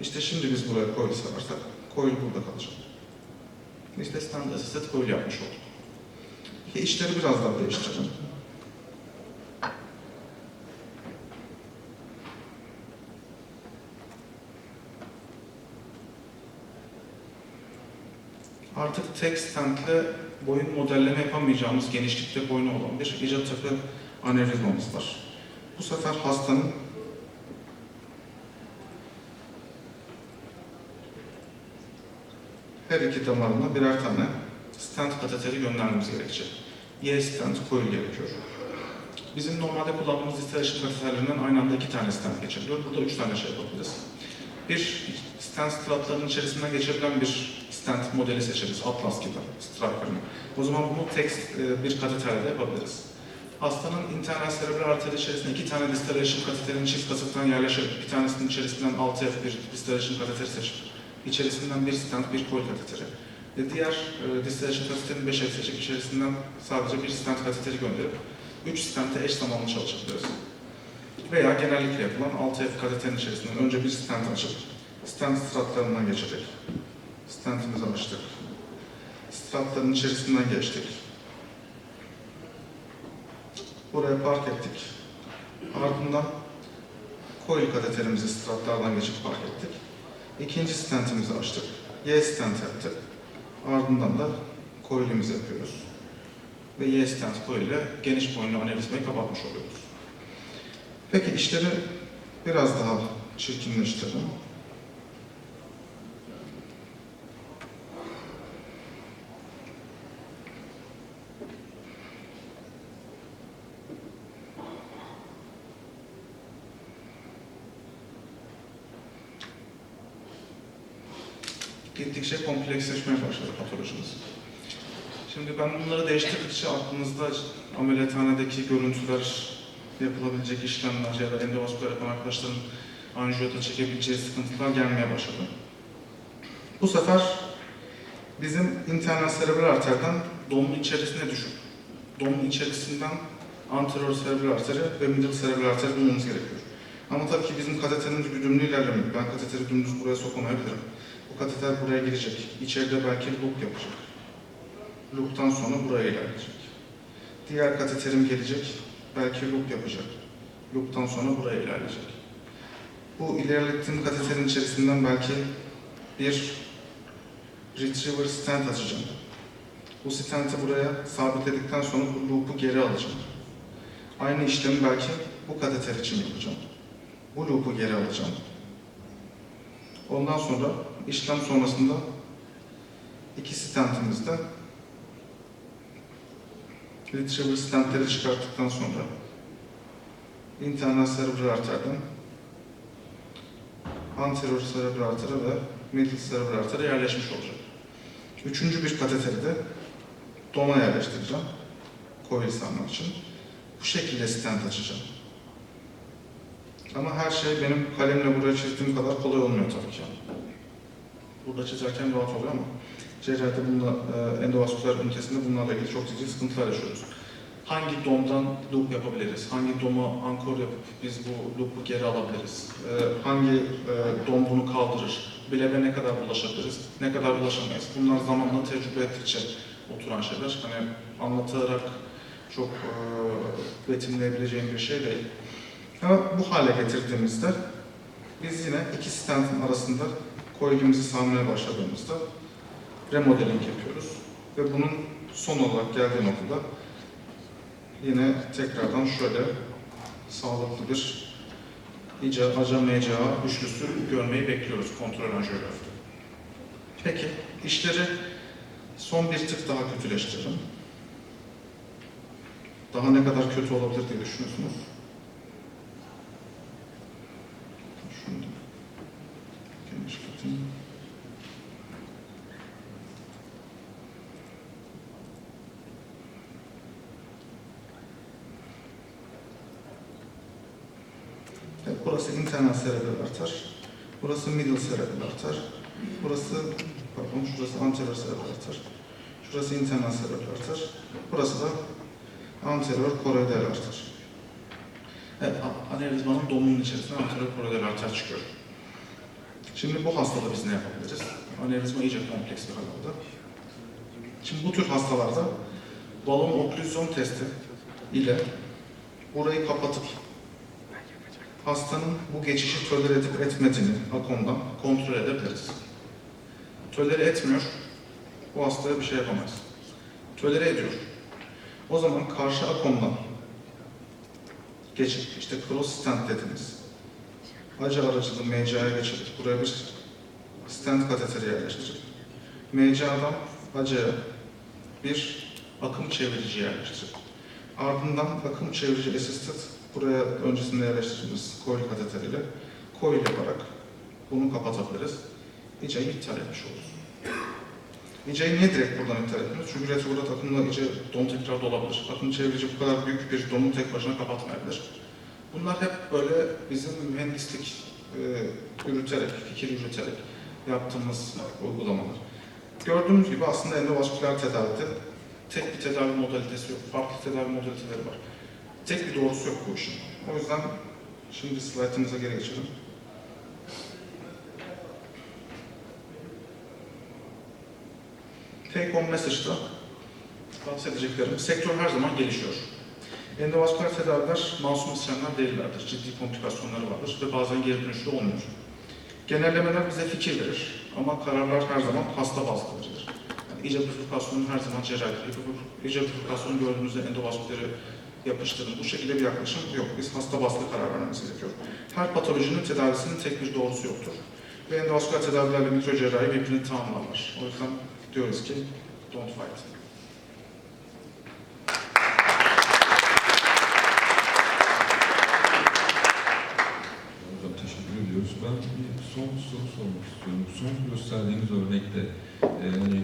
İşte şimdi biz buraya coil sararsak coil burada kalacak. İşte stand assisted coil yapmış olduk. Peki işleri biraz daha değiştirelim. Artık tek standle boyun modelleme yapamayacağımız genişlikte boynu olan bir icat tepe anevrizmamız var. Bu sefer hastanın her iki damarına birer tane stent kateteri göndermemiz gerekecek. Y stent coil gerekiyor. Bizim normalde kullandığımız distillation kateterlerinden aynı anda iki tane stent geçebiliyor. Burada üç tane şey yapabiliriz. Bir stent stratlarının içerisinden geçebilen bir stent modeli seçeriz. Atlas gibi, Striker'ın. O zaman bunu tek e, bir kateterle yapabiliriz. Hastanın internal serebral arteri içerisinde iki tane distillation kateterin çift kasıktan yerleşerek bir tanesinin içerisinden 6F bir distillation kateteri seçip içerisinden bir stent, bir kol kateteri ve diğer e, distillation kateterini 5F seçip içerisinden sadece bir stent kateteri gönderip 3 stente eş zamanlı çalışabiliriz. Veya genellikle yapılan 6F kateterin içerisinden önce bir stent açıp stent stratlarından geçecek. Stentimizi açtık. Stratların içerisinden geçtik. Buraya park ettik. Ardından coil kateterimizi stratlardan geçip park ettik. İkinci stentimizi açtık. Y stent yaptık. Ardından da coil'imizi yapıyoruz. Ve Y stent coil ile geniş boyunlu anevrizmayı kapatmış oluyoruz. Peki işleri biraz daha çirkinleştirelim. Gittikçe kompleksleşmeye başladı patolojimiz. Şimdi ben bunları değiştirdikçe aklınızda ameliyathanedeki görüntüler, yapılabilecek işlemler ya da endovasküler yapan arkadaşların anjiyoda çekebileceği sıkıntılar gelmeye başladı. Bu sefer bizim internal serebral arterden domun içerisine düşüp, domun içerisinden anterior serebral arteri ve middle serebral arteri bulmamız gerekiyor. Ama tabii ki bizim kateterin güdümlü ilerlemiyor. Ben kateteri dümdüz buraya sokamayabilirim. Bu kateter buraya girecek. İçeride belki loop yapacak. Loop'tan sonra buraya ilerleyecek. Diğer kateterim gelecek. Belki loop yapacak. Loop'tan sonra buraya ilerleyecek. Bu ilerlettiğim kateterin içerisinden belki bir retriever stent açacağım. Bu stenti buraya sabitledikten sonra bu loop'u geri alacağım. Aynı işlemi belki bu kateter için yapacağım. Bu loop'u geri alacağım. Ondan sonra işlem sonrasında iki stentimizde retriever stentleri çıkarttıktan sonra internal cerebral arterden anterior cerebral artere ve middle cerebral artere yerleşmiş olacak. Üçüncü bir kateteri de doma yerleştireceğim. Coil sarmak için. Bu şekilde stent açacağım. Ama her şey benim kalemle buraya çizdiğim kadar kolay olmuyor tabii ki. Burada çizerken rahat oluyor ama cerrahide bununla, e, endovasküler ünitesinde bunlarla ilgili çok ciddi sıkıntılar yaşıyoruz. Hangi domdan loop yapabiliriz? Hangi doma ankor yapıp biz bu loop'u geri alabiliriz? E, hangi e, dom bunu kaldırır? Bilebe ne kadar bulaşabiliriz? Ne kadar bulaşamayız? Bunlar zamanla tecrübe ettikçe oturan şeyler. Hani anlatarak çok e, betimleyebileceğim bir şey değil. Ama bu hale getirdiğimizde biz yine iki stentin arasında coil'imizi sarmaya başladığımızda remodeling yapıyoruz. Ve bunun son olarak geldiği noktada yine tekrardan şöyle sağlıklı bir ica, aca, meca üçlüsü görmeyi bekliyoruz kontrol anjiyografide. Peki, işleri son bir tık daha kötüleştirelim. Daha ne kadar kötü olabilir diye düşünüyorsunuz? Şunu da genişleteyim. Evet, burası internal cerebral arter. Burası middle cerebral arter. Burası, pardon, şurası anterior cerebral arter. Şurası internal cerebral arter. Burası da anterior koroidal arter. Evet, anevrizmanın domunun içerisinde anterior koroidal arter çıkıyor. Şimdi bu hastada biz ne yapabiliriz? Anevrizma iyice kompleks bir hal. Şimdi bu tür hastalarda balon oklüzyon testi ile burayı kapatıp hastanın bu geçişi tolere edip etmediğini akondan kontrol edebiliriz. Tolere etmiyor, bu hastaya bir şey yapamayız. Tolere ediyor. O zaman karşı akondan geçip işte cross stent dediğimiz acı aracılığı MCA'ya geçirip buraya bir stent kateteri yerleştirip MCA'dan acıya bir akım çevirici yerleştirip ardından akım çevirici assisted buraya öncesinde yerleştirdiğimiz coil kateteriyle coil yaparak bunu kapatabiliriz. İCA'yı iptal etmiş oluruz. İCA'yı niye direkt buradan iptal etmiyoruz? Çünkü retrograd akımla İCA don tekrar dolabilir. Akım çevirici bu kadar büyük bir donu tek başına kapatmayabilir. Bunlar hep böyle bizim mühendislik e, yürüterek, fikir yürüterek yaptığımız uygulamalar. Gördüğünüz gibi aslında endovasküler tedavide tek bir tedavi modalitesi yok. Farklı tedavi modaliteleri var. Tek bir doğrusu yok bu işin. O yüzden şimdi slaytımıza geri geçelim. Take home message'da bahsedeceklerim. Sektör her zaman gelişiyor. Endovasküler tedaviler masum isyanlar değillerdir. Ciddi komplikasyonları vardır ve bazen geri dönüşlü olmuyor. Genellemeler bize fikir verir ama kararlar her zaman hasta bazlı verilir. Yani iyice her zaman cerrahi. İyice gördüğünüzde endovasküleri yapıştırın. Bu şekilde bir yaklaşım yok. Biz hasta bazlı karar vermemiz gerekiyor. Her patolojinin tedavisinin tek bir doğrusu yoktur. Ve endovasküler tedavilerle mikro cerrahi birbirini tamamlarlar. O yüzden diyoruz ki don't fight. Ben bir son soru sormak istiyorum. Son gösterdiğiniz örnekte e, hani